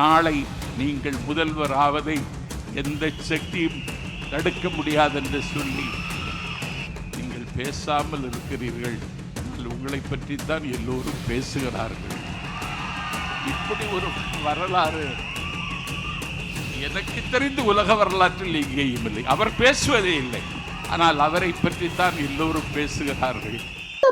நாளை நீங்கள் முதல்வர் ஆவதை எந்த சக்தியும் தடுக்க முடியாது என்று சொல்லி நீங்கள் பேசாமல் இருக்கிறீர்கள். உங்களை பற்றி தான் எல்லோரும் பேசுகிறார்கள். இப்படி ஒரு வரலாறு எனக்கு தெரிந்து உலக வரலாற்றில் எங்கேயும் இல்லை. அவர் பேசுவதே இல்லை. ஆனால் அவரை பற்றி தான் எல்லோரும் பேசுகிறார்கள்.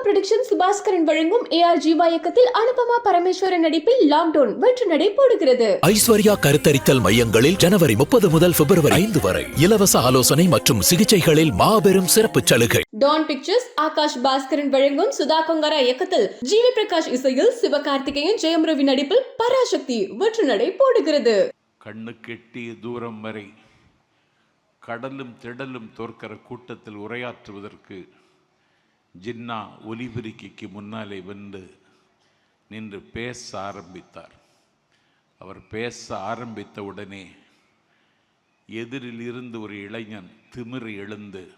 ப்ரொடக்ஷன் சுபாஸ்கரன் வழங்கும் ஏஆர் ஜீவா இயக்கத்தில் அனுபமா பரமேஸ்வரன் நடிப்பில் லாக்டவுன் வெற்றி நடை போடுகிறது. ஐஸ்வர்யா கருத்தரித்தல் மையங்களில் ஜனவரி முப்பது முதல் பிப்ரவரி ஐந்து வரை இலவச ஆலோசனை மற்றும் சிகிச்சைகளில் மாபெரும் சிறப்பு சலுகை. டான் பிக்சர்ஸ் ஆகாஷ் பாஸ்கரன் வழங்கும் சுதா கொங்கரா இயக்கத்தில் ஜிவி பிரகாஷ் இசையில் சிவகார்த்திகேயன் ஜெயம் ரவி நடிப்பில் பராசக்தி வெற்றி நடை போடுகிறது. கண்ணு கெட்டிய தூரம் வரை கடலும் திடலும் தோற்கிற கூட்டத்தில் உரையாற்றுவதற்கு ஜின்னா ஒலிபெருக்கிக்கு முன்னாலே வந்து நின்று பேச ஆரம்பித்தார். அவர் பேச ஆரம்பித்த உடனே எதிரில் இருந்து ஒரு இளைஞன் திமிரு எழுந்து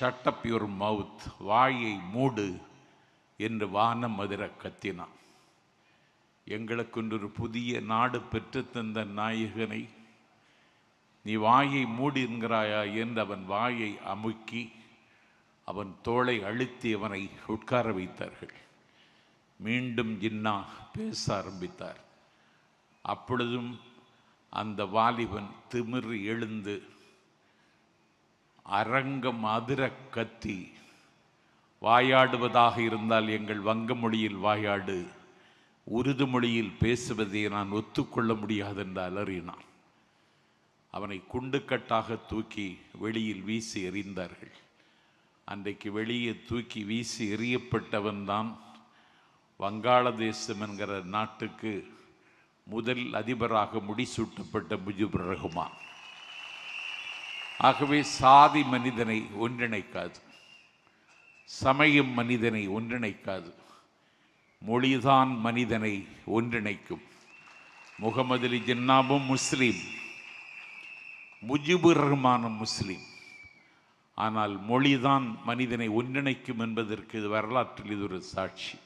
ஷட்டப் யுவர் மவுத் வாயை மூடு என்று வானம் மதுர கத்தினான். எங்களுக்கொன்று புதிய நாடு பெற்றுத்தந்த நாயகனை நீ வாயை மூடி என்கிறாயா? என்று அவன் வாயை அமுக்கி அவன் தோளை அழுத்தி அவனை உட்கார வைத்தார்கள். மீண்டும் ஜின்னா பேச ஆரம்பித்தார். அப்பொழுதும் அந்த வாலிபன் திமிர் எழுந்து அரங்கம் அதிர கத்தி வாயாடுவதாக இருந்தால் எங்கள் வங்க மொழியில் வாயாடு உருது மொழியில் பேசுவதை நான் ஒத்துக்கொள்ள முடியாது என்று அலறினான். அவனை குண்டுக்கட்டாக தூக்கி வெளியில் வீசி எறிந்தார்கள். அன்றைக்கு வெளியே தூக்கி வீசி எறியப்பட்டவன்தான் வங்காளதேசம் என்கிற நாட்டுக்கு முதல் அதிபராக முடிசூட்டப்பட்ட முஜிபுர் ரஹ்மான் ஆகவே சாதி மனிதனை ஒன்றிணைக்காது. சமயம் மனிதனை ஒன்றிணைக்காது. மொழிதான் மனிதனை ஒன்றிணைக்கும். முகமது அலி ஜின்னாவும் முஸ்லீம். முஜிபுர் ரஹ்மானும் முஸ்லீம். ஆனால் மொழிதான் மனிதனை ஒன்றிணைக்கும் என்பதற்கு இது வரலாற்றில் இது ஒரு சாட்சி.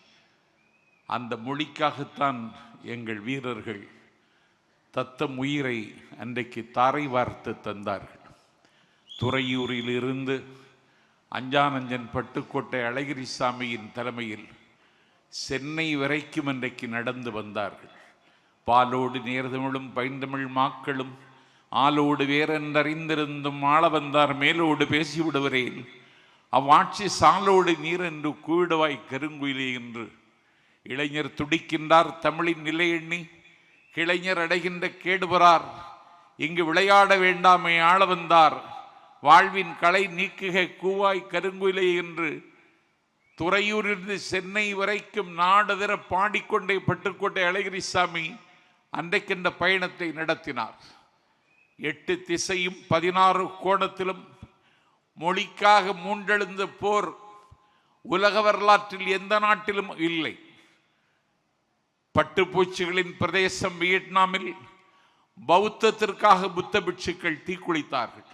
அந்த மொழிக்காகத்தான் எங்கள் வீரர்கள் தத்தம் உயிரை அன்றைக்கு தாரை வார்த்து தந்தார்கள். துறையூரிலிருந்து அஞ்சானஞ்சன் பட்டுக்கோட்டை அழகிரிசாமியின் தலைமையில் சென்னை வரைக்கும் அன்றைக்கு நடந்து வந்தார்கள். பாலோடு நேர்தமிழும் பைந்தமிழ் மாக்களும் ஆளோடு வேறென்றறிந்திருந்தும் ஆள வந்தார் மேலோடு பேசிவிடுவரேன் அவ்வாட்சி சாலோடு நீர் என்று கூவிடுவாய் கருங்குயிலே என்று. இளைஞர் துடிக்கின்றார் தமிழின் நிலை எண்ணி. கிளைஞர் அடைகின்ற கேடுபறார் இங்கு விளையாட வேண்டாமே ஆள வந்தார் வாழ்வின் களை நீக்குக கூவாய் கருங்குயிலே என்று. துறையூரிலிருந்து சென்னை வரைக்கும் நாடதிர பாடிக்கொண்டே பட்டுக்கோட்டை அழகிரிசாமி அன்றைக்கின்ற பயணத்தை நடத்தினார். எட்டு திசையும் பதினாறு கோணத்திலும் மொழிக்காக மூண்டெழுந்த போர் உலக வரலாற்றில் எந்த நாட்டிலும் இல்லை. பட்டுப்பூச்சிகளின் பிரதேசம் வியட்நாமில் பௌத்தத்திற்காக புத்த பிட்சுக்கள் தீக்குளித்தார்கள்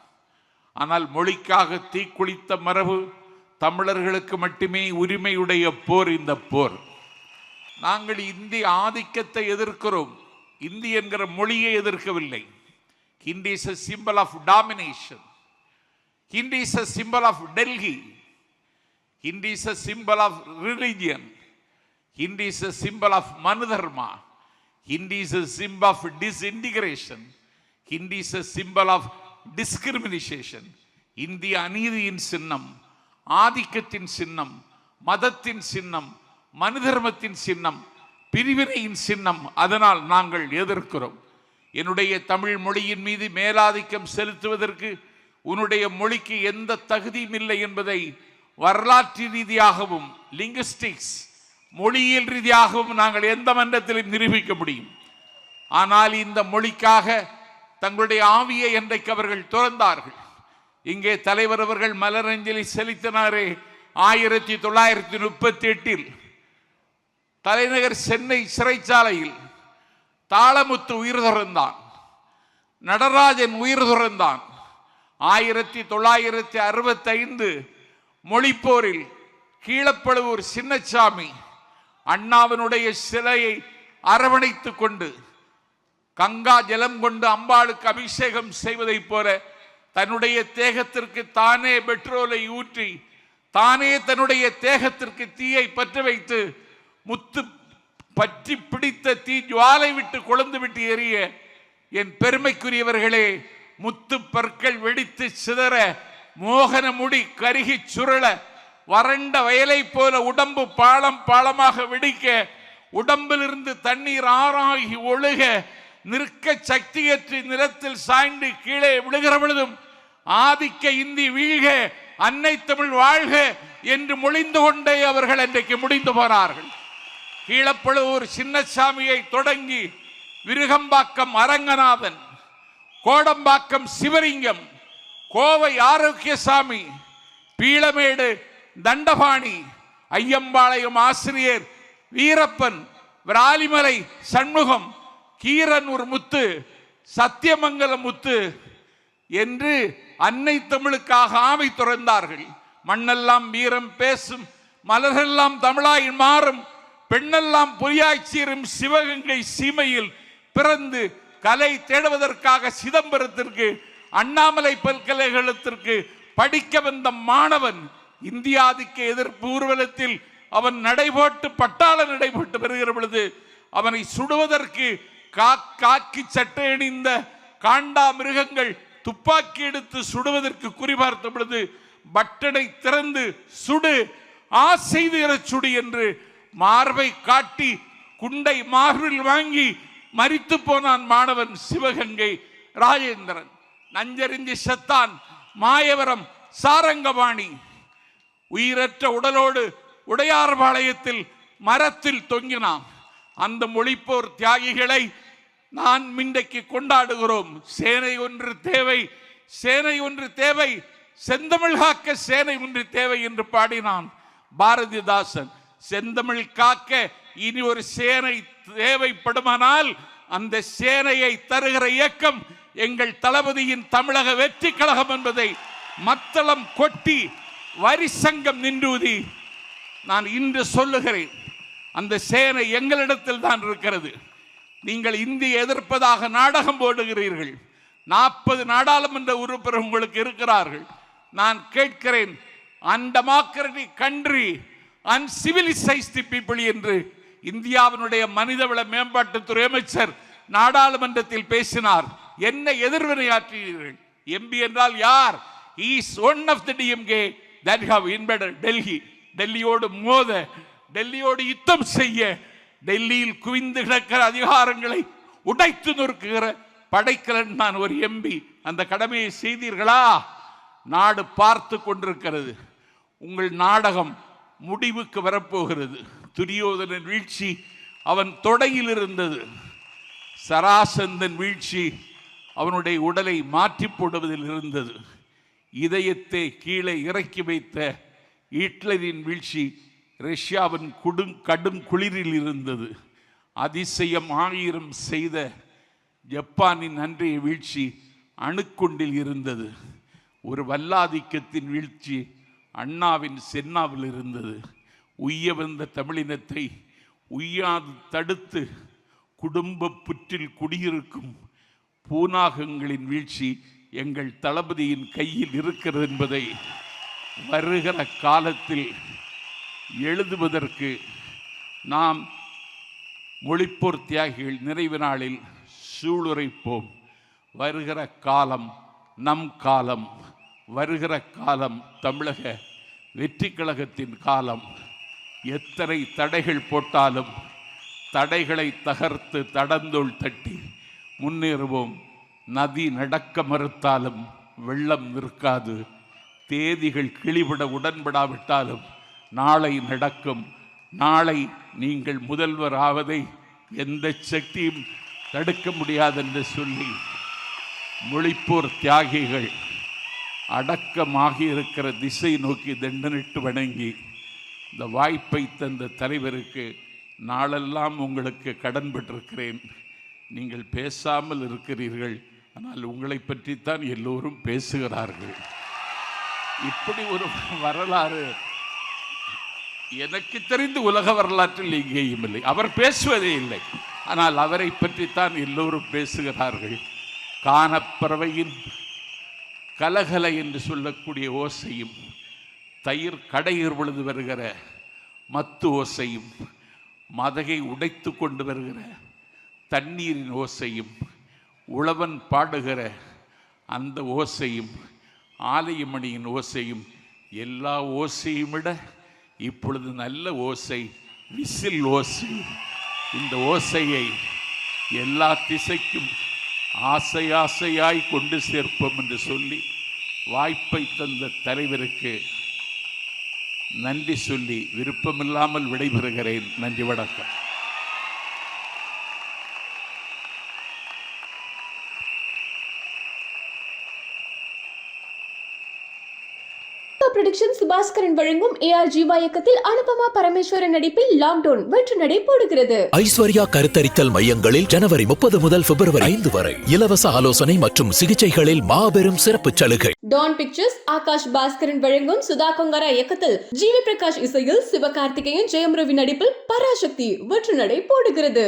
ஆனால் மொழிக்காக தீக்குளித்த மரபு தமிழர்களுக்கு மட்டுமே உரிமையுடைய போர் இந்த போர். நாங்கள் இந்திய ஆதிக்கத்தை எதிர்க்கிறோம். இந்தி என்கிற மொழியை எதிர்க்கவில்லை. Hindi is a symbol of domination. Hindi is a symbol of Delhi Hindi is a symbol of religion Hindi is a symbol of Manudharma Hindi is a symbol of disintegration. Hindi is a symbol of discrimination. இந்திய அநீதியின் சின்னம் ஆதிக்கத்தின் சின்னம் மதத்தின் சின்னம் மனுதர்மத்தின் சின்னம் பிரிவினையின் சின்னம் அதனால் நாங்கள் எதிர்க்கிறோம். என்னுடைய தமிழ் மொழியின் மீது மேலாதிக்கம் செலுத்துவதற்கு உன்னுடைய மொழிக்கு எந்த தகுதியும் இல்லை என்பதை வரலாற்று ரீதியாகவும் லிங்குஸ்டிக்ஸ் மொழியியல் ரீதியாகவும் நாங்கள் எந்த மன்றத்திலும் நிரூபிக்க முடியும். ஆனால் இந்த மொழிக்காக தங்களுடைய ஆவியை என்றைக்கு அவர்கள் துறந்தார்கள்? இங்கே தலைவர் அவர்கள் மலரஞ்சலி செலுத்தினாரே ஆயிரத்தி தொள்ளாயிரத்தி முப்பத்தி எட்டில் தலைநகர் சென்னை சிறைச்சாலையில் தாளமுத்து உயிர் துறந்தான். நடராஜன் உயிர் துறந்தான். ஆயிரத்தி தொள்ளாயிரத்தி அறுபத்தைந்து மொழிப்போரில் கீழப்பழுவூர் சின்னச்சாமி அண்ணாவினுடைய சிலையை அரவணைத்து கொண்டு கங்கா ஜலம் கொண்டு அம்பாளுக்கு அபிஷேகம் செய்வதைப் போல தன்னுடைய தேகத்திற்கு தானே பெட்ரோலை ஊற்றி தானே தன்னுடைய தேகத்திற்கு தீயை பற்ற வைத்து முத்து பற்றி பிடித்த தீ ஜுவாலை விட்டு கொழுந்து விட்டு எரிய என் பெருமைக்குரியவர்களே முத்து பற்கள் வெடித்து சிதற மோகன முடி கருகி சுருள வறண்ட வயலை போல உடம்பு பாலம் பாலமாக வெடிக்க உடம்பிலிருந்து தண்ணீர் ஆறாகி ஒழுக நிற்க சக்தியற்று நிலத்தில் சாய்ந்து கீழே விழுகிற பொழுதும் ஆதிக்க இந்தி வீழ்க அன்னை தமிழ் வாழ்க என்று மொழிந்து கொண்டே அவர்கள் இன்றைக்கு முடிந்து போனார்கள். கீழப்பழுவூர் சின்னசாமியை தொடங்கி விருகம்பாக்கம் அரங்கநாதன் கோடம்பாக்கம் சிவலிங்கம் கோவை ஆரோக்கியசாமி பீளமேடு தண்டபாணி ஐயம்பாளையம் ஆசிரியர் வீரப்பன் விராலிமலை சண்முகம் கீரனூர் முத்து சத்தியமங்கலம் முத்து என்று அன்னை தமிழுக்காக ஆமை துறந்தார்கள். மண்ணெல்லாம் வீரம் பேசும் மலரெல்லாம் தமிழாய் மாறும். பெண்ணெல்லாம் பொய்யாய்ச்சீரும் சிவகங்கை சீமையில் பிறந்து கலை தேடுவதற்காக சிதம்பரத்திற்கு அண்ணாமலை பல்கலைக்கழகத்திற்கு படிக்க வந்த மாணவன் இந்தியாதிக்க எதிர்ப்பு ஊர்வலத்தில் அவன் நடைபோட்டு பட்டாள நடைபோட்டு வருகிற பொழுது அவனை சுடுவதற்கு கா- காக்கி சட்டை அணிந்த காண்டா மிருகங்கள் துப்பாக்கி எடுத்து சுடுவதற்கு குறிபார்த்த பொழுது பட்டனை திறந்து சுடு ஆசை செய்துகிற சுடு என்று மார்பை காட்டி குண்டை மார்பில் வாங்கி மறித்து போனான் மாணவன் சிவகங்கை ராஜேந்திரன். நஞ்சறிஞ்சி செத்தான் மாயவரம் சாரங்கபாணி. உயிரற்ற உடலோடு உடையார்பாளையத்தில் மரத்தில் தொங்கினான். அந்த மொழிப்போர் தியாகிகளை நான் மிண்டைக்கு கொண்டாடுகிறோம். சேனை ஒன்று தேவை சேனை ஒன்று தேவை செந்தமிழ் காக்க சேனை ஒன்று தேவை என்று பாடினான் பாரதிதாசன். செந்தமிழ் காக்க இனி ஒரு சேனை தேவைப்படுமானால் அந்த சேனையை தருகிற இயக்கம் எங்கள் தளபதியின் தமிழக வெற்றி கழகம் என்பதை மத்தளம் கொட்டி வரி சங்கம் நின்றூதி நான் இன்று சொல்லுகிறேன். அந்த சேனை எங்களிடத்தில் தான் இருக்கிறது. நீங்கள் இந்திய எதிர்ப்பதாக நாடகம் போடுகிறீர்கள். நாற்பது நாடாளுமன்ற உறுப்பினர் உங்களுக்கு இருக்கிறார்கள். நான் கேட்கிறேன் அன்டெமோக்ரட்டி கண்ட்ரி அன்சிவிலைசைஸ்டு பீப்புள் என்று இந்தியாவினுடைய மனிதவள மேம்பாட்டுத்துறை அமைச்சர் நாடாளுமன்றத்தில் பேசினார். என்ன எதிர்வினையாற்றினீர்கள் எம்பி என்றால் யார்? Is one of the DMK that have இன்பெடர் Delhi டெல்லியோடு மோத டெல்லியோடு யுத்தம் செய்ய டெல்லியில் குவிந்து கிடக்கிற அதிகாரங்களை உடைத்து நொறுக்குகிற படைக்கலன் நான் ஒரு எம்பி அந்த கடமையை செய்தீர்களா? நாடு பார்த்து கொண்டிருக்கிறது. உங்கள் நாடகம் முடிவுக்கு வரப்போகிறது. துரியோதனன் வீழ்ச்சி அவன் தொடையில் இருந்தது. சராசந்தன் வீழ்ச்சி அவனுடைய உடலை மாற்றி போடுவதில் இருந்தது. இதயத்தை கீழே இறக்கி வைத்த ஹிட்லரின் வீழ்ச்சி ரஷ்யாவின் குடும் கடும் குளிரில் இருந்தது. அதிசயம் ஆயிரம் செய்த ஜப்பானின் அன்றைய வீழ்ச்சி அணுக்குண்டில் இருந்தது. ஒரு வல்லாதிக்கத்தின் வீழ்ச்சி அண்ணாவின் சென்னாவில் இருந்தது உய்ய வந்த தமிழினத்தை உய்யாது தடுத்து குடும்ப புற்றில் குடியிருக்கும் பூநாகங்களின் வீழ்ச்சி எங்கள் தளபதியின் கையில் இருக்கிறது என்பதை வருகிற காலத்தில் எழுதுவதற்கு நாம் மொழிப்போர் தியாகிகள் நிறைவு நாளில் சூளுரைப்போம். வருகிற காலம் நம் காலம் வருகிற காலம் தமிழக வெற்றி கழகத்தின் காலம் எத்தனை தடைகள் போட்டாலும் தடைகளை தகர்த்து தடந்தோள் தட்டி முன்னேறுவோம். நதி நடக்க மறுத்தாலும் வெள்ளம் நிற்காது. தேதிகள் கிளிவிட உடன்படாவிட்டாலும் நாளை நடக்கும். நாளை நீங்கள் முதல்வர் ஆவதை எந்த சக்தியும் தடுக்க முடியாதென்று சொல்லி மொழிப்போர் தியாகிகள் அடக்கமாகி இருக்கிற திசை நோக்கி தண்டனிட்டு வணங்கி இந்த வாய்ப்பை தந்த தலைவருக்கு நாளெல்லாம் உங்களுக்கு கடன் பெற்றிருக்கிறேன். நீங்கள் பேசாமல் இருக்கிறீர்கள். ஆனால் உங்களை பற்றித்தான் எல்லோரும் பேசுகிறார்கள். இப்படி ஒரு வரலாறு எனக்கு தெரிந்து உலக வரலாற்றில் எங்கேயும் இல்லை. அவர் பேசுவதே இல்லை. ஆனால் அவரை பற்றித்தான் எல்லோரும் பேசுகிறார்கள். கானப்பறவையின் கலகல என்று சொல்லக்கூடிய ஓசையும் தயிர் கடையிற் பொழுது வருகிற மத்து ஓசையும் மதகை உடைத்து கொண்டு வருகிற தண்ணீரின் ஓசையும் உழவன் பாடுகிற அந்த ஓசையும் ஆலயமணியின் ஓசையும் எல்லா ஓசையும் விட இப்பொழுது நல்ல ஓசை விசில் ஓசை. இந்த ஓசையை எல்லா திசைக்கும் ஆசை ஆசையாய் கொண்டு சேர்ப்போம் என்று சொல்லி வாய்ப்பை தந்த தலைவருக்கு நன்றி சொல்லி விருப்பமில்லாமல் விடைபெறுகிறேன். நன்றி வணக்கம். ப்ரொடக்ஷன் சுபாஸ்கரன் வழங்கும் ஏஆர் ஜீவா இயக்கத்தில் அனுபமா பரமேஸ்வரன் நடிப்பில் லாக்டவுன் வெற்று நடை போடுகிறது. ஐஸ்வர்யா கருத்தரித்தல் மையங்களில் ஜனவரி முப்பது முதல் பிப்ரவரி ஐந்து வரை இலவச ஆலோசனை மற்றும் சிகிச்சைகளில் மாபெரும் சிறப்பு சலுகை. டான் பிக்சர்ஸ் ஆகாஷ் பாஸ்கரன் வழங்கும் சுதா கொங்கரா இயக்கத்தில் ஜிவி பிரகாஷ் இசையில் சிவகார்த்திகேயன் ஜெயம் ரவி நடிப்பில் பராசக்தி வெற்று நடை போடுகிறது.